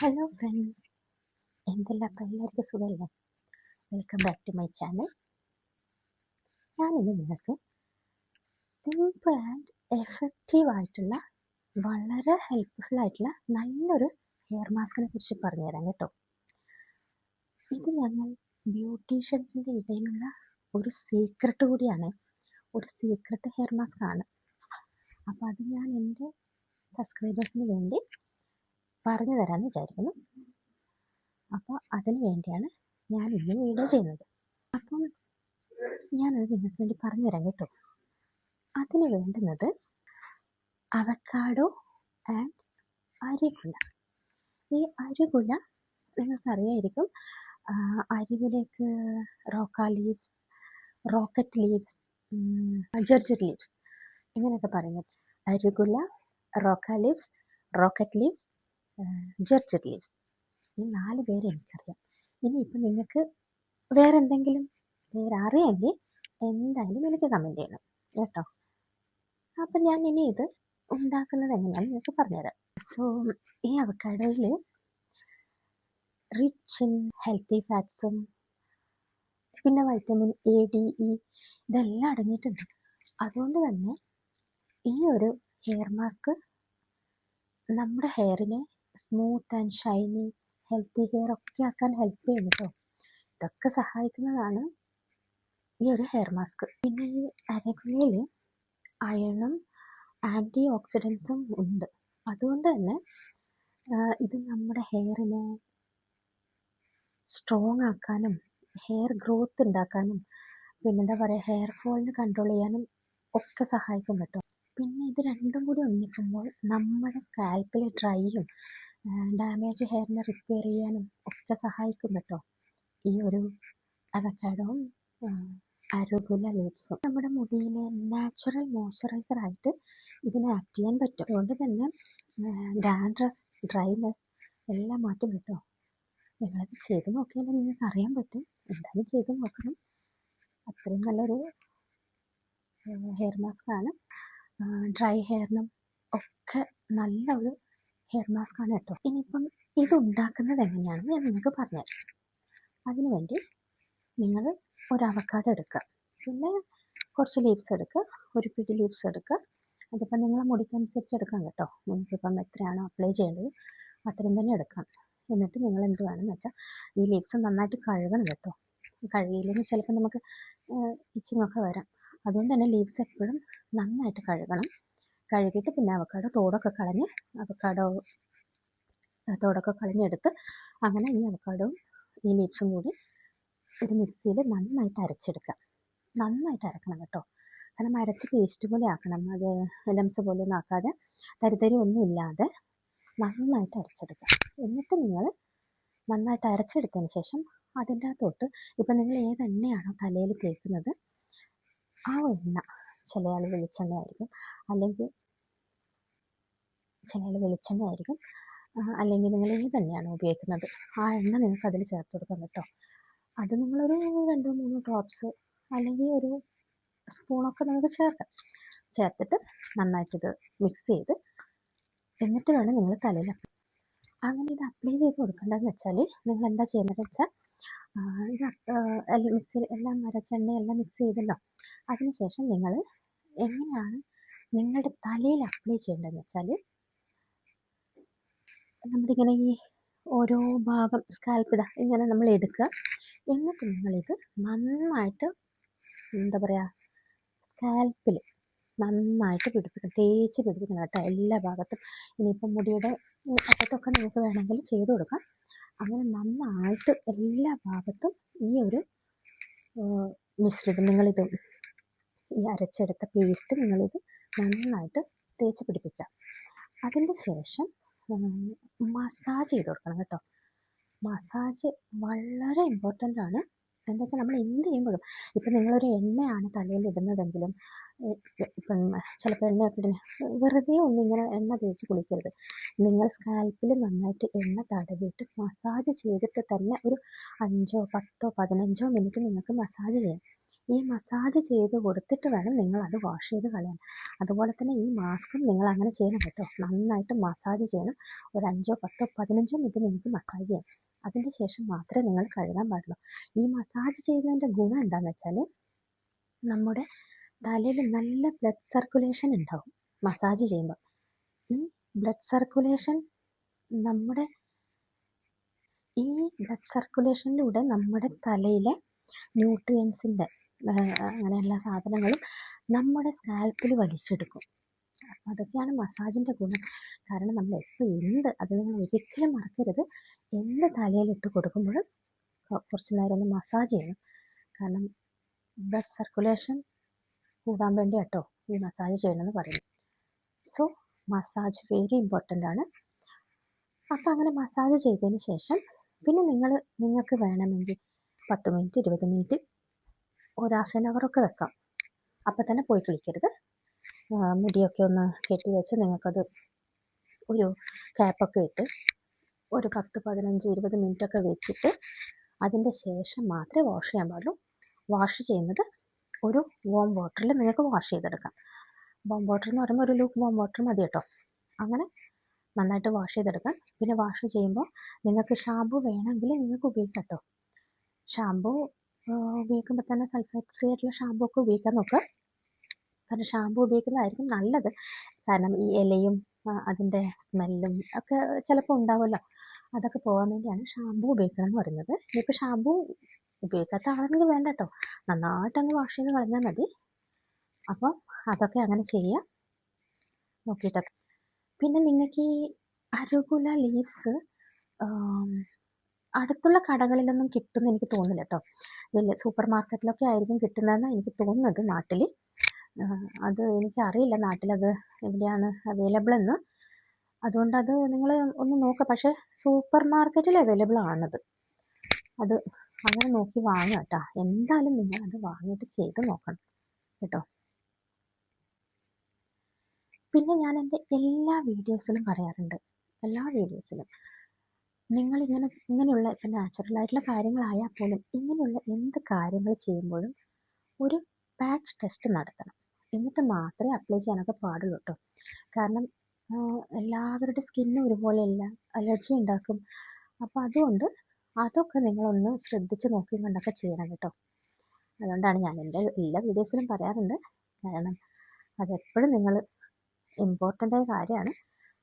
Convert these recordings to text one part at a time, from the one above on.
Hello friends എന്തെല്ലാം അപ്പം എല്ലാവർക്കും സുഖമല്ലേ? Welcome back to my channel ഞാനിന്ന് നിങ്ങൾക്ക് സിമ്പിൾ ആൻഡ് എഫക്റ്റീവ് ആയിട്ടുള്ള വളരെ ഹെൽപ്ഫുൾ ആയിട്ടുള്ള നല്ലൊരു ഹെയർ മാസ്കിനെ കുറിച്ച് പറഞ്ഞുതരാം കേട്ടോ. ഇത് ഞങ്ങൾ ബ്യൂട്ടീഷ്യൻസിന്റെ ഇടയിലുള്ള ഒരു സീക്രട്ട് കൂടിയാണ്. ഒരു സീക്രട്ട് ഹെയർ മാസ്ക് ആണ്. അപ്പോൾ അത് ഞാൻ എന്റെ സബ്സ്ക്രൈബേഴ്സിന് വേണ്ടി പറഞ്ഞു തരാമെന്ന് വിചാരിക്കുന്നു. അപ്പോൾ അതിന് വേണ്ടിയാണ് ഞാൻ ഇന്ന് വീഡിയോ ചെയ്യുന്നത്. അപ്പം ഞാനത് നിങ്ങൾക്ക് വേണ്ടി പറഞ്ഞു തരാം കേട്ടോ. അതിന് വേണ്ടുന്നത് അവക്കാഡോ ആൻഡ് അരികുല. ഈ അരികുല നിങ്ങൾക്കറിയായിരിക്കും അരികുലേക്ക് റോക്ക ലീവ്സ് റോക്കറ്റ് ലീവ്സ് ജർജർ ലീവ്സ് ഇങ്ങനെയൊക്കെ പറയുന്നത്. Arugula rocca leaves rocket leaves ജർജർ leaves ഈ നാല് പേര് എനിക്കറിയാം. ഇനിയിപ്പോൾ നിങ്ങൾക്ക് വേറെ എന്തെങ്കിലും പേര് അറിയാമെങ്കിൽ എന്തായാലും എനിക്ക് കമന്റ് ചെയ്യണം. കേട്ടോ? അപ്പം ഞാൻ ഇനി ഇത് ഉണ്ടാക്കുന്നത് എങ്ങനെയാണ് നിങ്ങൾക്ക് പറഞ്ഞുതരാം. സോ ഈ അവക്കാഡോയിൽ റിച്ച് ഇൻ ഹെൽത്തി ഫാറ്റ്സും പിന്നെ വൈറ്റമിൻ എ ഡി ഇ ഇതെല്ലാം അടങ്ങിയിട്ടുണ്ട്. അതുകൊണ്ട് തന്നെ ഈ ഒരു ഹെയർ മാസ്ക് നമ്മുടെ ഹെയറിനെ smooth and shiny healthy hair ഒക്കെ ആക്കാൻ ഹെൽപ്പ് ചെയ്യും കേട്ടോ ഇതൊക്കെ സഹായിക്കുന്നതാണ് ഈ ഒരു ഹെയർ മാസ്ക് പിന്നെ ഈ അരകുലയിൽ അയണും ആന്റി ഓക്സിഡൻസും ഉണ്ട്. അതുകൊണ്ട് തന്നെ ഇത് നമ്മുടെ ഹെയറിനെ സ്ട്രോങ് ആക്കാനും ഹെയർ ഗ്രോത്ത് ഉണ്ടാക്കാനും പിന്നെന്താ പറയുക ഹെയർ ഫോളിന് കൺട്രോൾ ചെയ്യാനും ഒക്കെ സഹായിക്കും കേട്ടോ പിന്നെ ഇത് രണ്ടും കൂടി ഒന്നിക്കുമ്പോൾ നമ്മുടെ സ്കാൽപ്പിൽ ഡ്രൈയും ഡാമേജ് ഹെയറിനെ റിപ്പയർ ചെയ്യാനും ഒക്കെ സഹായിക്കും കേട്ടോ. ഈ ഒരു അവക്കാഡോ അരുകുല ലീപ്സും നമ്മുടെ മുടിയിലെ നാച്ചുറൽ മോയ്സ്ചറൈസർ ആയിട്ട് ഇതിനെ ആക്ട് ചെയ്യാൻ പറ്റും. അതുകൊണ്ട് തന്നെ ഡാൻഡ്രഫ് ഡ്രൈനെസ് എല്ലാം മാറ്റും കേട്ടോ. നിങ്ങളത് ചെയ്ത് നോക്കിയാലേ നിങ്ങൾക്ക് അറിയാൻ പറ്റും. എന്തായാലും ചെയ്ത് നോക്കണം. അത്രയും നല്ലൊരു ഹെയർ മാസ്ക് ആണ്. ഡ്രൈ ഹെയറിനും ഒക്കെ നല്ല ഒരു ഹെയർ മാസ്ക് ആണ് കേട്ടോ. ഇനിയിപ്പം ഇത് ഉണ്ടാക്കുന്നത് എങ്ങനെയാണെന്ന് ഞാൻ നിങ്ങൾക്ക് പറഞ്ഞുതരാം. അതിനുവേണ്ടി നിങ്ങൾ ഒരു അവക്കാട് എടുക്കുക. പിന്നെ കുറച്ച് ലീവ്സ് എടുക്കുക. ഒരു പിടി ലീവ്സ് എടുക്കുക. അതിപ്പം നിങ്ങളെ മുടിക്കനുസരിച്ച് എടുക്കാം കേട്ടോ. നിങ്ങൾക്കിപ്പം എത്രയാണോ അപ്ലൈ ചെയ്യേണ്ടത് അത്രയും തന്നെ എടുക്കാം. എന്നിട്ട് നിങ്ങൾ എന്ത് വേണമെന്ന് വെച്ചാൽ ഈ ലീവ്സ് നന്നായിട്ട് കഴുകണം കേട്ടോ. കഴുകിയില്ലെങ്കിൽ ചിലപ്പോൾ നമുക്ക് ഇച്ചിങ്ങൊക്കെ വരാം. അതുകൊണ്ട് തന്നെ ലീവ്സ് എപ്പോഴും നന്നായിട്ട് കഴുകണം. കഴുകിയിട്ട് പിന്നെ അവക്കാടോ തോടൊക്കെ കളഞ്ഞ് അവക്കാടോ തോടൊക്കെ കളഞ്ഞെടുത്ത് അങ്ങനെ ഈ അവക്കാടും ഈ ലീപ്സും കൂടി ഒരു മിക്സിയിൽ നന്നായിട്ട് അരച്ചെടുക്കുക. നന്നായിട്ട് അരക്കണം കേട്ടോ. കാരണം അരച്ച് പേസ്റ്റ് പോലെ ആക്കണം. അത് ലംസ് പോലെ ഒന്നും ആക്കാതെ തരിതരി ഒന്നും ഇല്ലാതെ നന്നായിട്ട് അരച്ചെടുക്കുക. എന്നിട്ട് നിങ്ങൾ നന്നായിട്ട് അരച്ചെടുത്തതിന് ശേഷം അതിന്റെ അകത്തോട്ട് ഇപ്പം നിങ്ങൾ ഏത് എണ്ണയാണോ തലയിൽ തേക്കുന്നത് ആ എണ്ണ ചില ആൾ വെളിച്ചെണ്ണയായിരിക്കും. അല്ലെങ്കിൽ ചില ആൾ വെളിച്ചെണ്ണ ആയിരിക്കും അല്ലെങ്കിൽ നിങ്ങൾ ഈ തന്നെയാണ് ഉപയോഗിക്കുന്നത്. ആ എണ്ണ നിങ്ങൾക്ക് അതിൽ ചേർത്ത് കൊടുക്കാം കേട്ടോ. അത് നിങ്ങളൊരു രണ്ടോ മൂന്നോ ഡ്രോപ്സ് അല്ലെങ്കിൽ ഒരു സ്പൂണൊക്കെ നമുക്ക് ചേർക്കാം. ചേർത്തിട്ട് നന്നായിട്ടിത് മിക്സ് ചെയ്ത് എന്നിട്ട് വേണം നിങ്ങൾ തലയിൽ അങ്ങനെ ഇത് അപ്ലൈ ചെയ്ത് കൊടുക്കേണ്ടതെന്ന് വെച്ചാൽ നിങ്ങൾ എന്താ ചെയ്യുന്നത് വെച്ചാൽ ഇത് എല്ലാം മിക്സ് എല്ലാം അരച്ചെണ്ണ എല്ലാം മിക്സ് ചെയ്തല്ലോ. അതിനുശേഷം നിങ്ങൾ എങ്ങനെയാണ് നിങ്ങളുടെ തലയിൽ അപ്ലൈ ചെയ്യേണ്ടതെന്ന് വെച്ചാൽ നമ്മുടെ ഇങ്ങനെ ഈ ഓരോ ഭാഗം സ്കാൽപ്പിട ഇങ്ങനെ നമ്മൾ എടുക്കുക എന്നിട്ട് നിങ്ങളിത് നന്നായിട്ട് എന്താ പറയുക സ്കാൽപ്പിൽ നന്നായിട്ട് പിടിപ്പിക്കണം തേച്ച് പിടിപ്പിക്കണം കേട്ടോ എല്ലാ ഭാഗത്തും. ഇനിയിപ്പം മുടിയുടെ അറ്റത്തൊക്കെ നിങ്ങൾക്ക് വേണമെങ്കിൽ ചെയ്ത് കൊടുക്കാം. അങ്ങനെ നന്നായിട്ട് എല്ലാ ഭാഗത്തും ഈ ഒരു മിശ്രിതം നിങ്ങളിത് ഈ അരച്ചെടുത്ത പേസ്റ്റ് നിങ്ങളിത് നന്നായിട്ട് തേച്ച് പിടിപ്പിക്കുക. അതിന്റെ ശേഷം മസാജ് ചെയ്ത് കൊടുക്കണം കേട്ടോ. മസാജ് വളരെ ഇമ്പോർട്ടന്റ് ആണ്. എന്താ വെച്ചാൽ നമ്മൾ എന്ത് ചെയ്യുമ്പോഴും ഇപ്പം നിങ്ങളൊരു എണ്ണയാണ് തലയിൽ ഇടുന്നതെങ്കിലും ഇപ്പം ചിലപ്പോൾ എണ്ണ ഇടുന്ന വെറുതെ ഒന്നും ഇങ്ങനെ എണ്ണ തേച്ച് കുളിക്കരുത്. നിങ്ങൾ സ്കാൽപ്പിൽ നന്നായിട്ട് എണ്ണ തടവിയിട്ട് മസാജ് ചെയ്തിട്ട് തന്നെ ഒരു അഞ്ചോ പത്തോ പതിനഞ്ചോ മിനിറ്റ് നിങ്ങൾക്ക് മസാജ് ചെയ്യാം. ഈ മസാജ് ചെയ്ത് കൊടുത്തിട്ട് വേണം നിങ്ങൾ അത് വാഷ് ചെയ്ത് കളയാൻ. അതുപോലെ തന്നെ ഈ മാസ്കും നിങ്ങൾ അങ്ങനെ ചെയ്യണം കേട്ടോ. നന്നായിട്ട് മസാജ് ചെയ്യണം. ഒരു അഞ്ചോ പത്തോ പതിനഞ്ചോ മിനിറ്റ് നിങ്ങൾക്ക് മസാജ് ചെയ്യാം. അതിന് ശേഷം മാത്രമേ നിങ്ങൾ കഴുകാൻ പാടുള്ളൂ. ഈ മസാജ് ചെയ്യുന്നതിന്റെ ഗുണം എന്താണെന്ന് വെച്ചാൽ നമ്മുടെ തലയിൽ നല്ല ബ്ലഡ് സർക്കുലേഷൻ ഉണ്ടാവും മസാജ് ചെയ്യുമ്പോൾ. ഈ ബ്ലഡ് സർക്കുലേഷൻ നമ്മുടെ ഈ ബ്ലഡ് സർക്കുലേഷനിലൂടെ നമ്മുടെ തലയിലെ ന്യൂട്രിയൻസിന്റെ അങ്ങനെ എല്ലാ സാധനങ്ങളും നമ്മുടെ സ്കാൽപ്പിൽ വലിച്ചെടുക്കും. അതൊക്കെയാണ് മസാജിന്റെ ഗുണം. കാരണം നമ്മൾ എപ്പോൾ എന്ത് അത് നിങ്ങൾ ഒരിക്കലും മറക്കരുത്. എന്ത് തലയിലിട്ട് കൊടുക്കുമ്പോഴും കുറച്ച് നേരം ഒന്ന് മസാജ് ചെയ്യണം. കാരണം ബ്ലഡ് സർക്കുലേഷൻ കൂടാൻ വേണ്ടി കേട്ടോ ഈ മസാജ് ചെയ്യണമെന്ന് പറയുന്നത്. സോ മസാജ് വെരി ഇമ്പോർട്ടന്റ് ആണ്. അപ്പോൾ അങ്ങനെ മസാജ് ചെയ്തതിന് ശേഷം പിന്നെ നിങ്ങൾ നിങ്ങൾക്ക് വേണമെങ്കിൽ പത്ത് മിനിറ്റ് ഇരുപത് മിനിറ്റ് ഒരു ഹാഫ് ആൻ അവറൊക്കെ വെക്കാം. അപ്പം തന്നെ പോയി കുളിക്കരുത്. മുടിയൊക്കെ ഒന്ന് കെട്ടി വെച്ച് നിങ്ങൾക്കത് ഒരു ക്യാപ്പൊക്കെ ഇട്ട് ഒരു പത്ത് പതിനഞ്ച് ഇരുപത് മിനിറ്റൊക്കെ വെച്ചിട്ട് അതിന്റെ ശേഷം മാത്രമേ വാഷ് ചെയ്യാൻ പാടുള്ളൂ. വാഷ് ചെയ്യുന്നത് ഒരു വോം വാട്ടറിൽ നിങ്ങൾക്ക് വാഷ് ചെയ്തെടുക്കാം. വോം വാട്ടർ എന്ന് പറയുമ്പോൾ ഒരു ലൂക്ക് വോം വാട്ടർ മതി കേട്ടോ. അങ്ങനെ നന്നായിട്ട് വാഷ് ചെയ്തെടുക്കാം. പിന്നെ വാഷ് ചെയ്യുമ്പോൾ നിങ്ങൾക്ക് ഷാമ്പു വേണമെങ്കിൽ നിങ്ങൾക്ക് ഉപയോഗിക്കാം കേട്ടോ. ഷാമ്പു ഉപയോഗിക്കുമ്പോൾ തന്നെ ഫ്രീ ആയിട്ടുള്ള ഷാമ്പു ഒക്കെ ഉപയോഗിക്കാൻ നോക്കുക കാരണം ഷാമ്പു ഉപയോഗിക്കുന്നതായിരിക്കും നല്ലത്. കാരണം ഈ ഇലയും അതിന്റെ സ്മെല്ലും ഒക്കെ ചിലപ്പോൾ ഉണ്ടാവുമല്ലോ. അതൊക്കെ പോകാൻ വേണ്ടിയാണ് ഷാമ്പു ഉപയോഗിക്കണം എന്ന് പറയുന്നത്. ഇനിയിപ്പോൾ ഷാമ്പു ഉപയോഗിക്കാത്ത ആണെങ്കിൽ വേണ്ട കേട്ടോ നന്നായിട്ട് അങ്ങ് വാഷ് ചെയ്ത് കളഞ്ഞാൽ മതി. അപ്പം അതൊക്കെ അങ്ങനെ ചെയ്യാം. നോക്കിയിട്ടൊക്കെ. പിന്നെ നിങ്ങൾക്ക് ഈ അരുകുല ലീവ്സ് അടുത്തുള്ള കടകളിലൊന്നും കിട്ടുമെന്ന് എനിക്ക് തോന്നുന്നില്ല കേട്ടോ വലിയ സൂപ്പർ മാർക്കറ്റിലൊക്കെ ആയിരിക്കും കിട്ടുന്നതെന്ന് എനിക്ക് തോന്നുന്നത് നാട്ടിൽ അത് എനിക്കറിയില്ല നാട്ടിലത് എവിടെയാണ് അവൈലബിൾ എന്ന് അതുകൊണ്ട് അത് നിങ്ങൾ ഒന്ന് നോക്കുക പക്ഷേ സൂപ്പർ മാർക്കറ്റിൽ അവൈലബിൾ ആണത് അത് അങ്ങനെ നോക്കി വാങ്ങുക കേട്ടോ എന്തായാലും നിങ്ങൾ അത് വാങ്ങിയിട്ട് ചെയ്ത് നോക്കണം കേട്ടോ. പിന്നെ ഞാൻ എന്റെ എല്ലാ വീഡിയോസിലും പറയാറുണ്ട്. എല്ലാ വീഡിയോസിലും. നിങ്ങളിങ്ങനെ ഇങ്ങനെയുള്ള ഇപ്പം നാച്ചുറലായിട്ടുള്ള കാര്യങ്ങളായാൽ പോലും ഇങ്ങനെയുള്ള എന്ത് കാര്യങ്ങൾ ചെയ്യുമ്പോഴും ഒരു പാച്ച് ടെസ്റ്റ് നടത്തണം. എന്നിട്ട് മാത്രമേ അപ്ലൈ ചെയ്യാനൊക്കെ പാടുള്ളൂ കേട്ടോ കാരണം എല്ലാവരുടെ സ്കിന്നും ഒരുപോലെയല്ല. അലർജി ഉണ്ടാക്കും. അപ്പോൾ അതുകൊണ്ട് അതൊക്കെ നിങ്ങളൊന്ന് ശ്രദ്ധിച്ച് നോക്കി കണ്ടൊക്കെ ചെയ്യണം കേട്ടോ. അതുകൊണ്ടാണ് ഞാൻ എന്റെ എല്ലാ വീഡിയോസിലും പറയാറുണ്ട്. കാരണം അതെപ്പോഴും നിങ്ങൾ ഇമ്പോർട്ടന്റ് ആയ കാര്യമാണ്.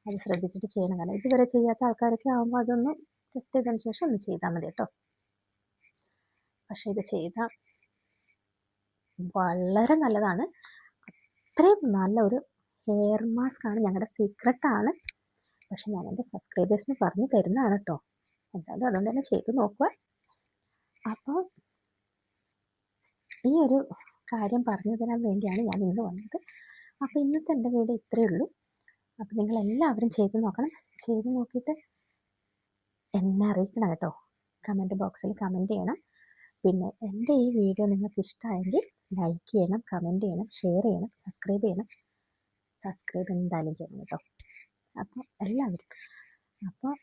അത് ശ്രദ്ധിച്ചിട്ട് ചെയ്യണം. കാരണം ഇതുവരെ ചെയ്യാത്ത ആൾക്കാരൊക്കെ ആകുമ്പോൾ അതൊന്ന് ടെസ്റ്റ് ചെയ്തതിന് ശേഷം ഒന്ന് ചെയ്താൽ മതി കേട്ടോ. പക്ഷേ ഇത് ചെയ്താൽ വളരെ നല്ലതാണ്. അത്രയും നല്ല ഒരു ഹെയർ മാസ്ക് ആണ് ഞങ്ങളുടെ സീക്രട്ടാണ് പക്ഷെ ഞാൻ എന്റെ സബ്സ്ക്രൈബേഴ്സിന് പറഞ്ഞു തരുന്നതാണ് കേട്ടോ. എന്തായാലും അതുകൊണ്ട് തന്നെ ചെയ്ത് നോക്കുക അപ്പോൾ ഈ ഒരു കാര്യം പറഞ്ഞു തരാൻ വേണ്ടിയാണ് ഞാൻ ഇന്ന് വന്നത്. അപ്പോൾ ഇന്നത്തെ എന്റെ വീഡിയോ ഇത്രയേ ഉള്ളൂ. അപ്പോൾ നിങ്ങൾ എല്ലാവരും ചെയ്ത് നോക്കണം. ചെയ്ത് നോക്കിയിട്ട് എന്നെ അറിയിക്കണം കേട്ടോ. കമന്റ് ബോക്സിൽ കമന്റ് ചെയ്യണം. പിന്നെ എന്റെ ഈ വീഡിയോ നിങ്ങൾക്ക് ഇഷ്ടമായെങ്കിൽ ലൈക്ക് ചെയ്യണം കമന്റ് ചെയ്യണം ഷെയർ ചെയ്യണം സബ്സ്ക്രൈബ് ചെയ്യണം. സബ്സ്ക്രൈബ് എന്തായാലും ചെയ്യണം കേട്ടോ. അപ്പോൾ എല്ലാവരും. അപ്പോൾ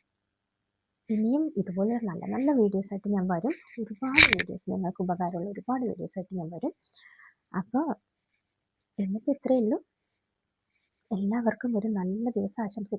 ഇനിയും ഇതുപോലെ നല്ല നല്ല വീഡിയോസായിട്ട് ഞാൻ വരും. ഒരുപാട് വീഡിയോസ് നിങ്ങൾക്ക് ഉപകാരമുള്ള ഒരുപാട് വീഡിയോസായിട്ട് ഞാൻ വരും. അപ്പോൾ ഇന്നിപ്പോൾ ഇത്രയേ ഉള്ളൂ. എല്ലാവർക്കും ഒരു നല്ല ദിവസം ആശംസിക്കുന്നു.